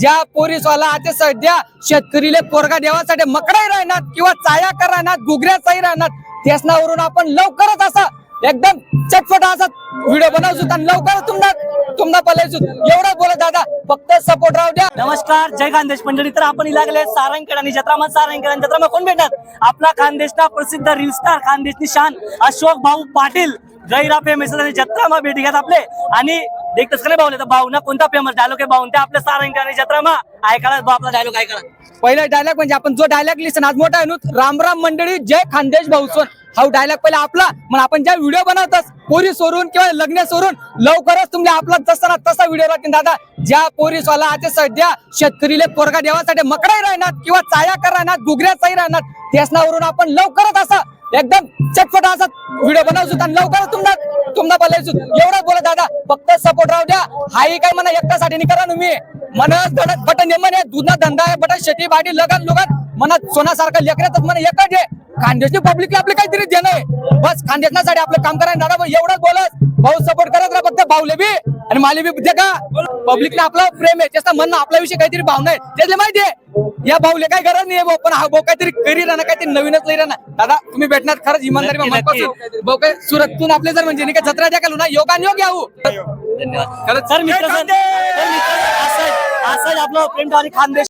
ज्या पोरीसवाला आता सध्या शेतकरीले पोरगा देवासाठी मकडाही राहणार किंवा चाया कर राहणार गुगऱ्याचाही राहणार त्यासनावरून आपण लवकरच असा एकदम चटपट असा व्हिडिओ बनवू आणि लवकरच तुम्हाला तुम्हाला पलायचो. एवढं बोला दादा फक्त सपोर्ट राहू द्या. नमस्कार जय खानदेश मंडळी. तर आपण लागले सारंगखेड आणि जत्रामा सारंगखेड आणि जत्रामा कोण भेटणार? आपला खानदेशचा प्रसिद्ध रील स्टार खानदेशची शान अशोक भाऊ पाटील. जयरा फेमस आणि जत्रामा भेटी घ्यात आपले. आणि देखतच का नाही भाऊ तर भाऊ ना कोणता फेमस डायलॉग आहे भाऊ ते आपल्या सारंगाने जत्रा जत्रामा. ऐकायला भाऊ आपला डायलॉग ऐकायला. पहिला डायलॉग म्हणजे आपण जो डायलॉग लिहिसन आज मोठा आहे रामराम राम राम मंडळी जय खानदेश भाऊसन. हा डायलॉग पहिला आपला मग आपण ज्या व्हिडिओ बनवतात पोरी सोडून किंवा लग्न सोडून लवकरच तुम्ही आपला जसा ना तसा व्हिडिओ राहतील दादा ज्या पोरीसवाला आता सध्या शेतकरीले पोरगा देवासाठी मकडाही राहणार किंवा चाया कर राहणार गुगऱ्याचाही राहणार त्यासनावरून आपण लवकरच असा एकदम चटपट असा व्हिडिओ बनवू आणि लवकरच तुम्हाला तुम्हाला बोलायचो एवढं बोला दादा. फक्त सपोर्ट राहू द्या. हाही काय म्हणा एकट्यासाठी नाही करा तुम्ही. मन धडक बटन नेमन आहे दुधना धंदा आहे बटन शेती बाडी लगन लगन. मनात सोनासारखं लेकरातच म्हणा एकच आहे. खानदेशची पब्लिक आपलं काहीतरी देणं आहे. बस खानदेशनासाठी आपलं काम करायला दादा एवढंच बोलत. भाऊ सपोर्ट करत राहा फक्त भाऊले बी. आणि माले बी ते का? पब्लिकला आपलं प्रेम आहे. त्याचा म्हणणं आपल्याविषयी काहीतरी भावना आहे. त्यातले माहिती आहे. या भाऊले काही गरज नाही भाऊ पण हा भाऊ काहीतरी करी राहणार काहीतरी नवीनच नाही राहणार. दादा तुम्ही भेटणार खरंच इमानदारी मनापासून. भाऊ काय सुरतून आपले जर म्हणजे नाही का जत्रा द्या ना योगान योग यावू धन्यवाद. खरंच. तर मित्र असंच आपलं प्रेम आणि खानदेश